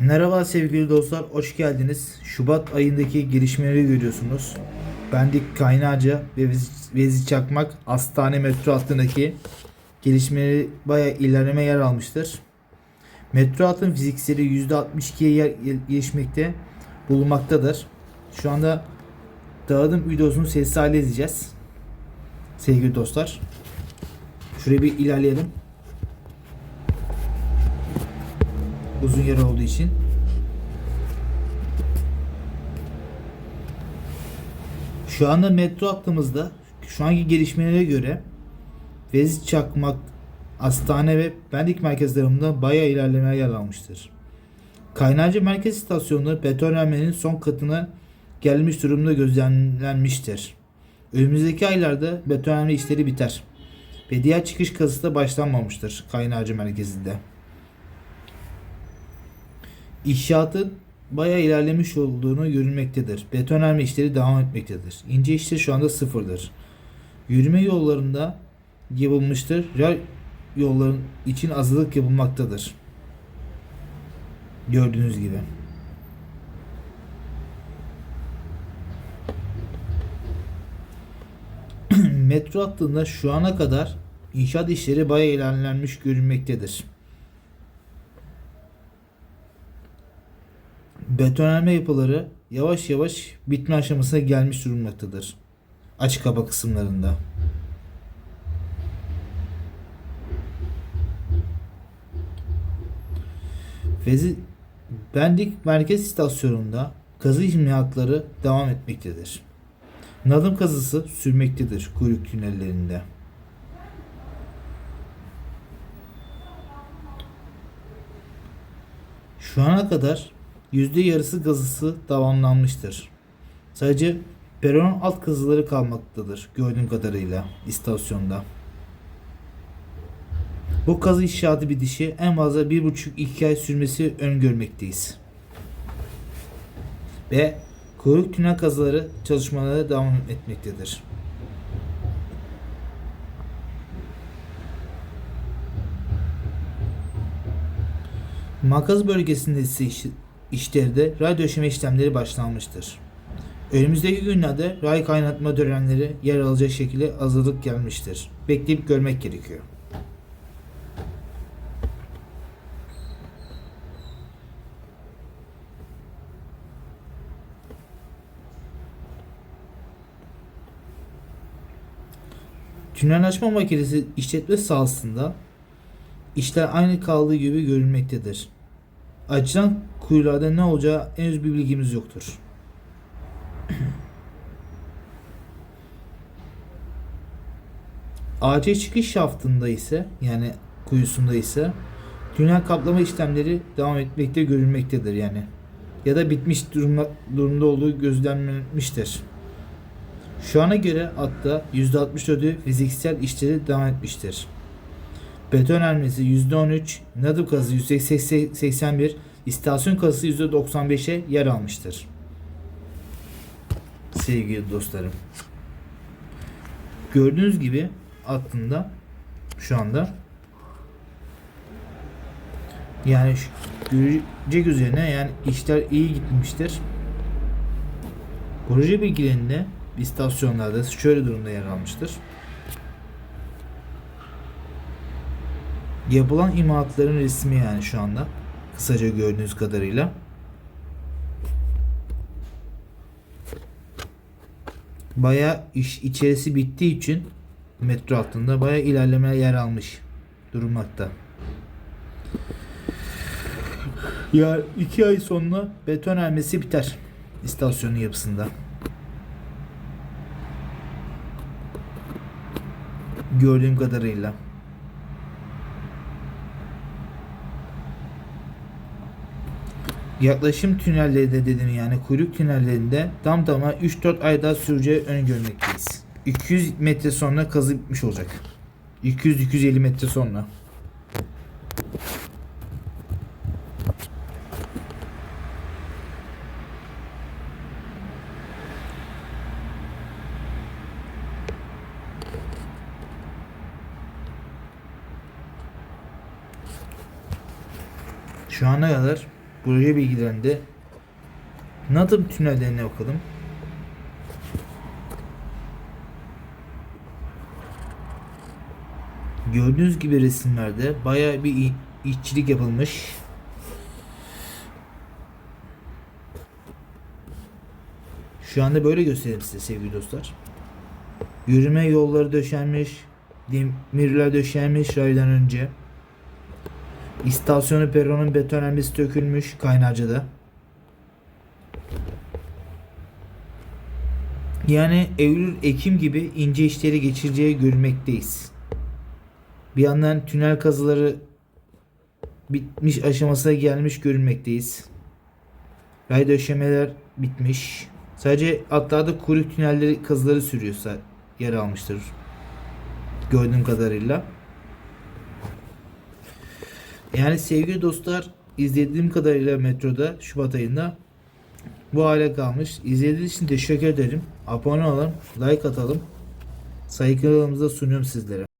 Merhaba sevgili dostlar, hoş geldiniz. Şubat ayındaki gelişmeleri görüyorsunuz. Bendik Kaynarca ve Vez- Vezi Çakmak Hastane metro hattındaki gelişmeleri bayağı ilerleme yer almıştır. Metro hattın fizikseli %62'ye yer gelişmekte bulunmaktadır. Şu anda dağıtım videosunu sessiz hale izleyeceğiz. Sevgili dostlar. Şuraya bir ilerleyelim. Uzun yer olduğu için. Şu anda metro hattımızda şu anki gelişmelere göre Vezi Çakmak Hastane ve Pendik merkezlerinde bayağı ilerleme yer almıştır. Kaynarca Merkez İstasyonu betonarmenin son katına gelmiş durumda gözlemlenmiştir. Önümüzdeki aylarda betonarme işleri biter ve diğer çıkış kazısı da başlanmamıştır Kaynarca merkezinde. İnşaatın bayağı ilerlemiş olduğunu görülmektedir. Betonarme işleri devam etmektedir. İnce işleri şu anda sıfırdır. Yürüme yollarında yapılmıştır. Rel yolların için azılık yapılmaktadır. Gördüğünüz gibi. Metro hattında şu ana kadar inşaat işleri bayağı ilerlenmiş görünmektedir. Betonarme yapıları yavaş yavaş bitme aşamasına gelmiş durumdadır. Açık hava kısımlarında. Vezi Bendik Merkez İstasyonu'nda kazı inşaatları devam etmektedir. Nadım kazısı sürmektedir kuyruk tünellerinde. Şu ana kadar yüzde yarısı kazısı tamamlanmıştır. Sadece peron alt kazıları kalmaktadır gördüğüm kadarıyla istasyonda. Bu kazı inşaatı bitişi en fazla 1,5-2 ay sürmesi öngörmekteyiz. Ve kuyruk tünel kazıları çalışmaları devam etmektedir. Makaz bölgesinde ise işlerde ray döşeme işlemleri başlanmıştır. Önümüzdeki günlerde ray kaynatma törenleri yer alacak şekilde hazırlık gelmiştir. Bekleyip görmek gerekiyor. Tünel açma makinesi işletme sahasında işler aynı kaldığı gibi görünmektedir. Açılan kuyularda ne olacağı henüz bir bilgimiz yoktur. AC çıkış şaftında ise yani kuyusunda ise tünel kaplama işlemleri devam etmekte görülmektedir yani. Ya da bitmiş durumda, durumda olduğu gözlenmemiştir. Şu ana göre hatta %64'ü fiziksel işleri devam etmiştir. Beton ermesi %13, nadım kazı %81, istasyon kazısı %95'e yer almıştır. Sevgili dostlarım. Gördüğünüz gibi aklında şu anda yani görecek üzerine yani işler iyi gitmiştir. Proje bilgilerinde istasyonlarda şöyle durumda yer almıştır. Yapılan imalatların resmi yani şu anda. Kısaca gördüğünüz kadarıyla. Baya iş içerisi bittiği için metro altında baya ilerleme yer almış durmakta. Ya iki ay sonra beton ermesi biter istasyonun yapısında. Gördüğüm kadarıyla. Yaklaşım tünellerinde dedim yani kuyruk tünellerinde tam tamına 3-4 ay daha süreceği öngörmekteyiz. 200 metre sonra kazı bitmiş olacak. 200-250 metre sonra. Şu ana kadar proje bilgilerinde Nadım tünellerine bakalım. Gördüğünüz gibi resimlerde bayağı bir işçilik yapılmış. Şu anda böyle göstereyim size sevgili dostlar. Yürüme yolları döşenmiş, demirler döşenmiş raydan önce. İstasyonu peronun betonelmesi dökülmüş Kaynarca'da. Yani Eylül-Ekim gibi ince işleri geçireceği görmekteyiz. Bir yandan tünel kazıları bitmiş aşamasına gelmiş görünmekteyiz. Ray döşemeler bitmiş. Sadece atlarda kuyruk tünelleri kazıları sürüyorsa yer almıştır. Gördüğüm kadarıyla. Yani sevgili dostlar izlediğim kadarıyla metroda Şubat ayında bu hale kalmış. İzlediğiniz için teşekkür ederim. Abone olun, like atalım. Saygılarımızı sunuyorum sizlere.